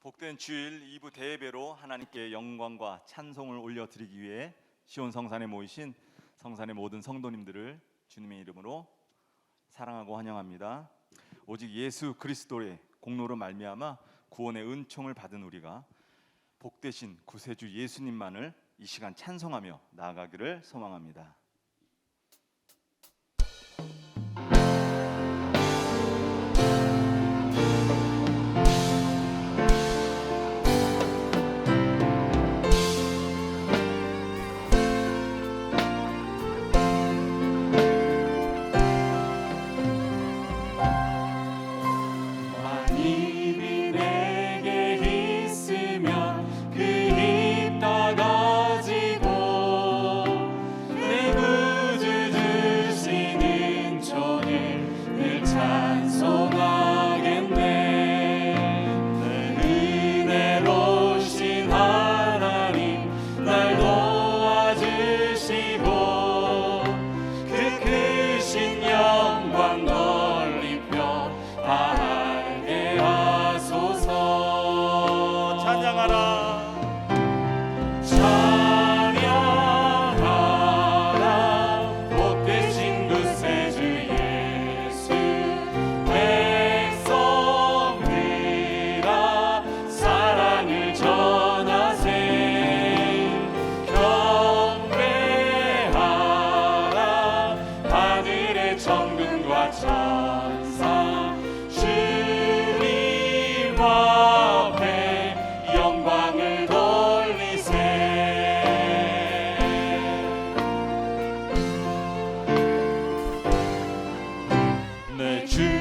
복된 주일 2부 대예배로 하나님께 영광과 찬송을 올려드리기 위해 시온 성산에 모이신 성산의 모든 성도님들을 주님의 이름으로 사랑하고 환영합니다. 오직 예수 그리스도의 공로로 말미암아 구원의 은총을 받은 우리가 복되신 구세주 예수님만을 이 시간 찬송하며 나아가기를 소망합니다. 내주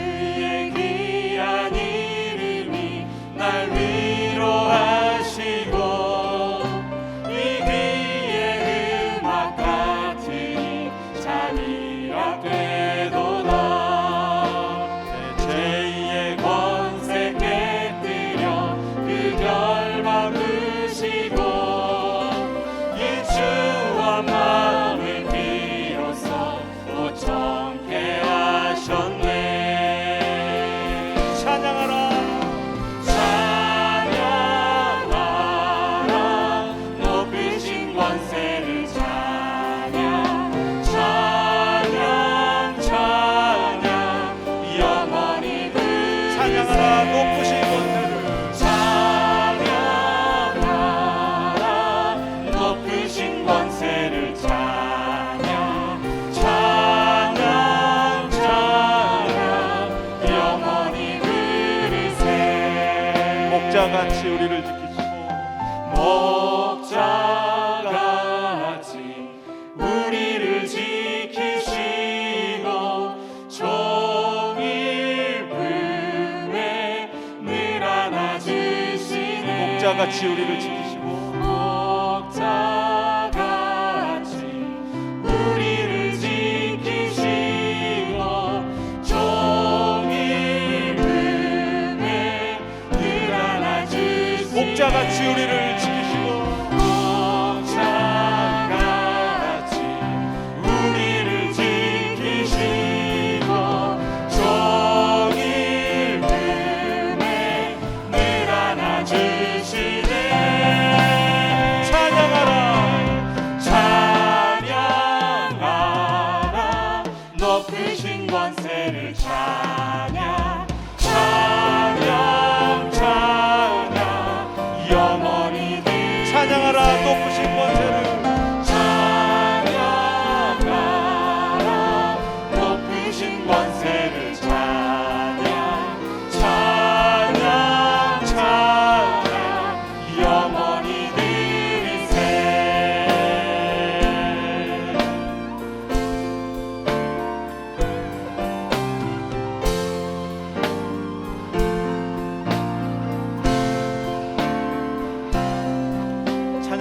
안아주시네 목자같이 우리를 지키시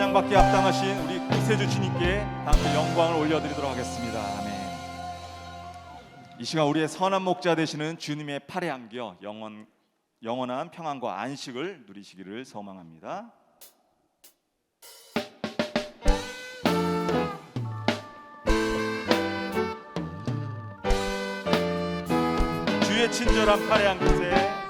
찬양받기 합당하신 우리 구세주 주님께 다음에 영광을 올려드리도록 하겠습니다. 아멘. 이 시간 우리의 선한 목자 되시는 주님의 팔에 안겨 영원 영원한 평안과 안식을 누리시기를 소망합니다. 주의 친절한 팔에 안기세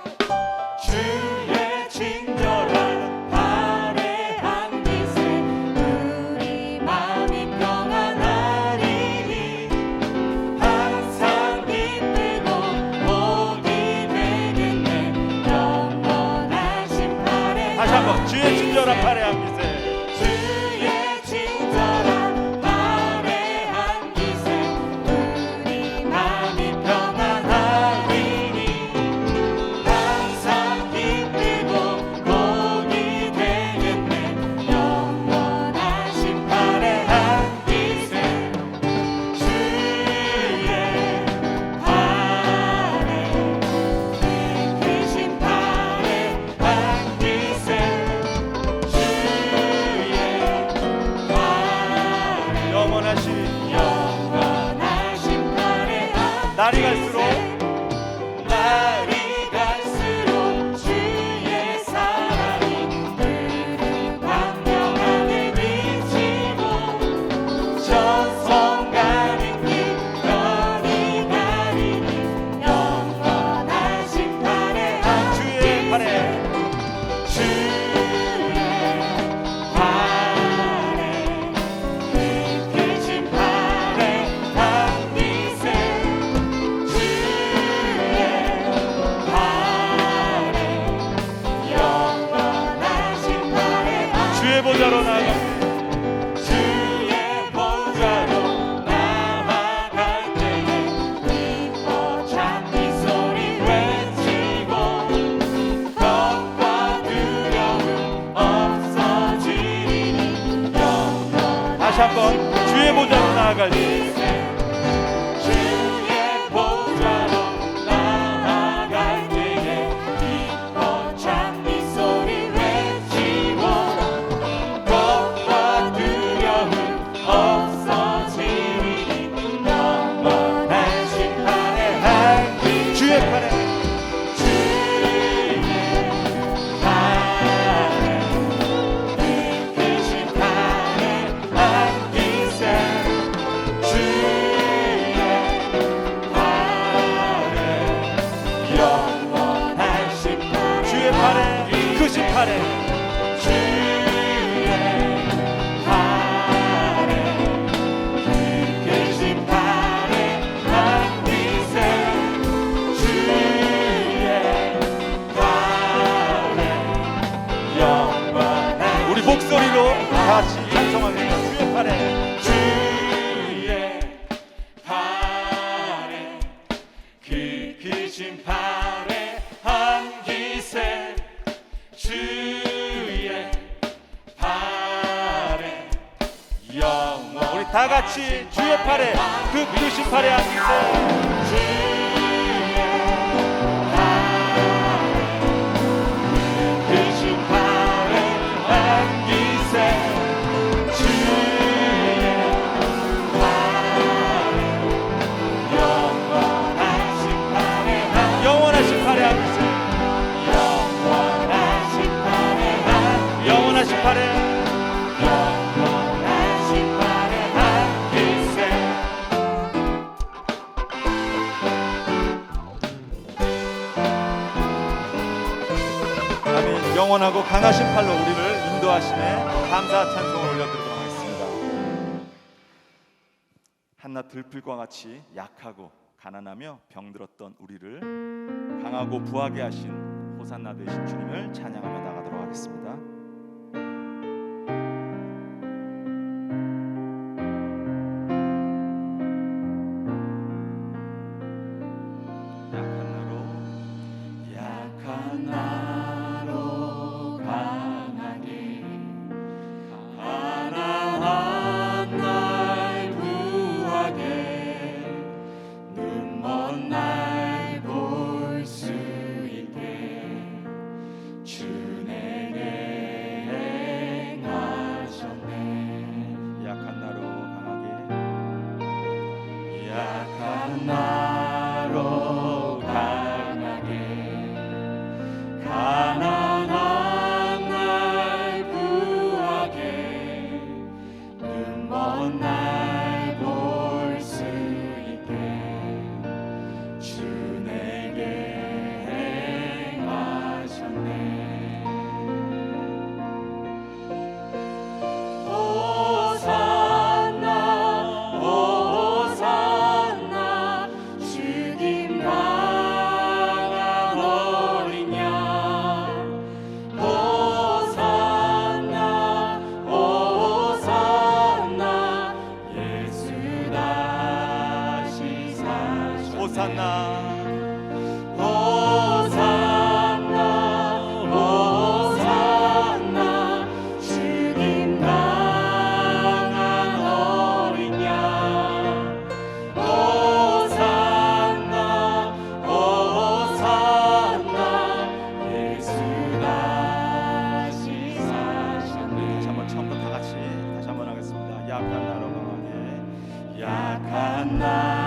그들과 같이 약하고 가난하며 병들었던 우리를 강하고 부하게 하신 호산나 되신 주님을 찬양하며 나가도록 하겠습니다. ยากข้น้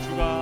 주가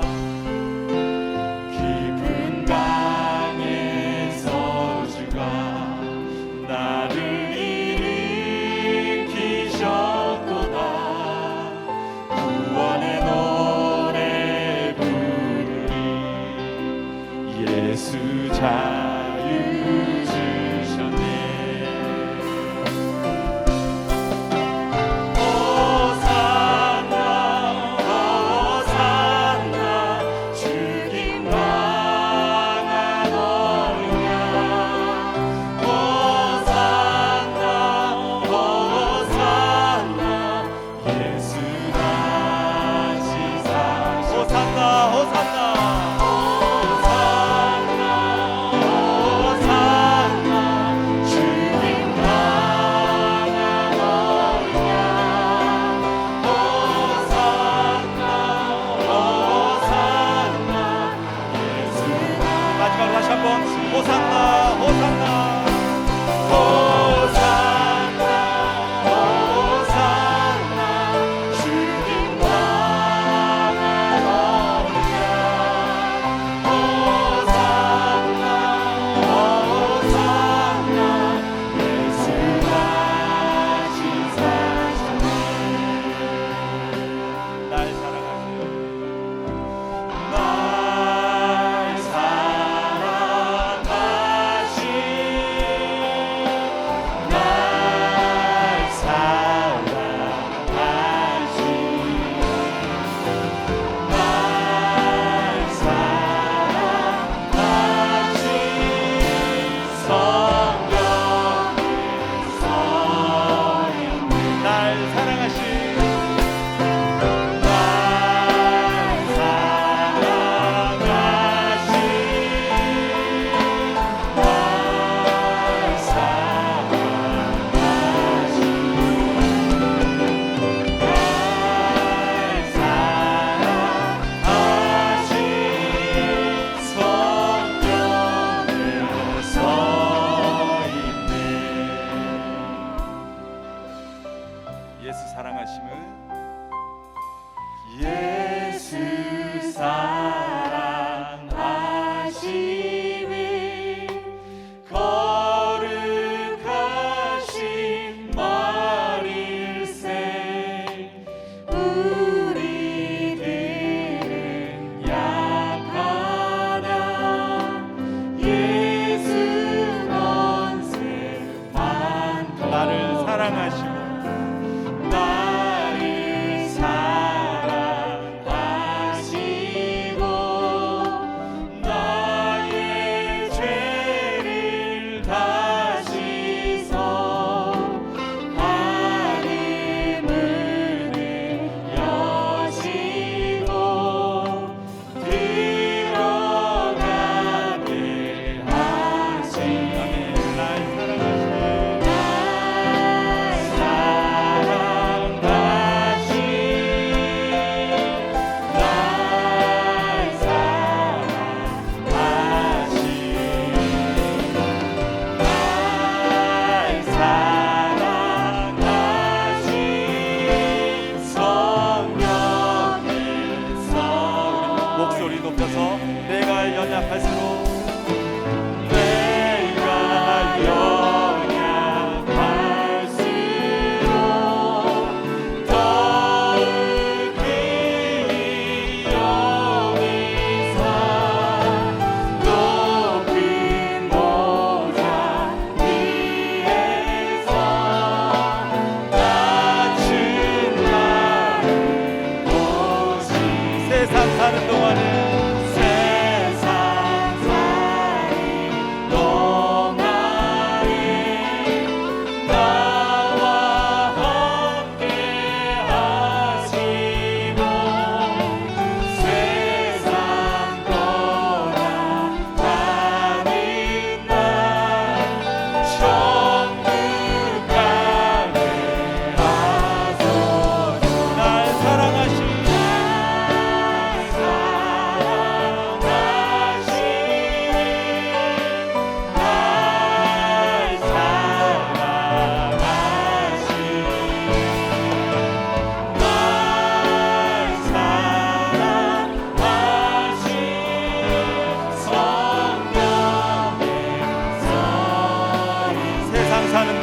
enough as it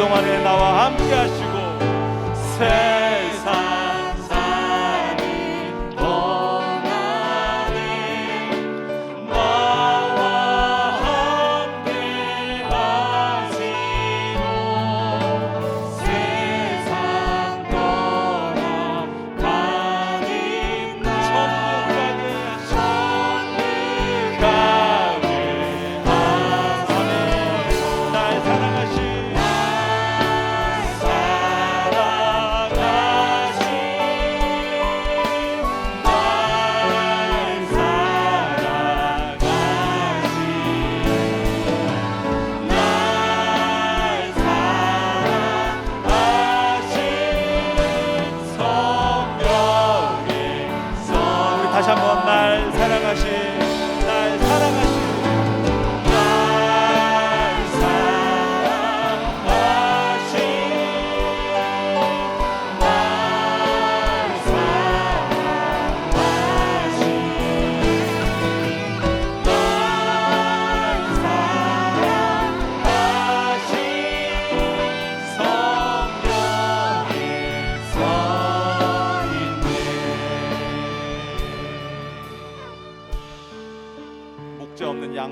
동안에 나와 함께 하시고 세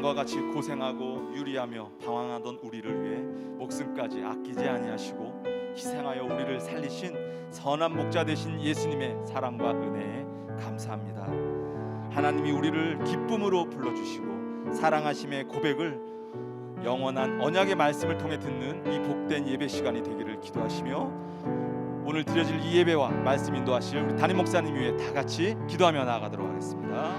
양과 같이 고생하고 유리하며 방황하던 우리를 위해 목숨까지 아끼지 아니하시고 희생하여 우리를 살리신 선한 목자 되신 예수님의 사랑과 은혜에 감사합니다. 하나님이 우리를 기쁨으로 불러주시고 사랑하심의 고백을 영원한 언약의 말씀을 통해 듣는 이 복된 예배 시간이 되기를 기도하시며 오늘 드려질 이 예배와 말씀 인도하실 우리 담임 목사님 위해 다 같이 기도하며 나아가도록 하겠습니다.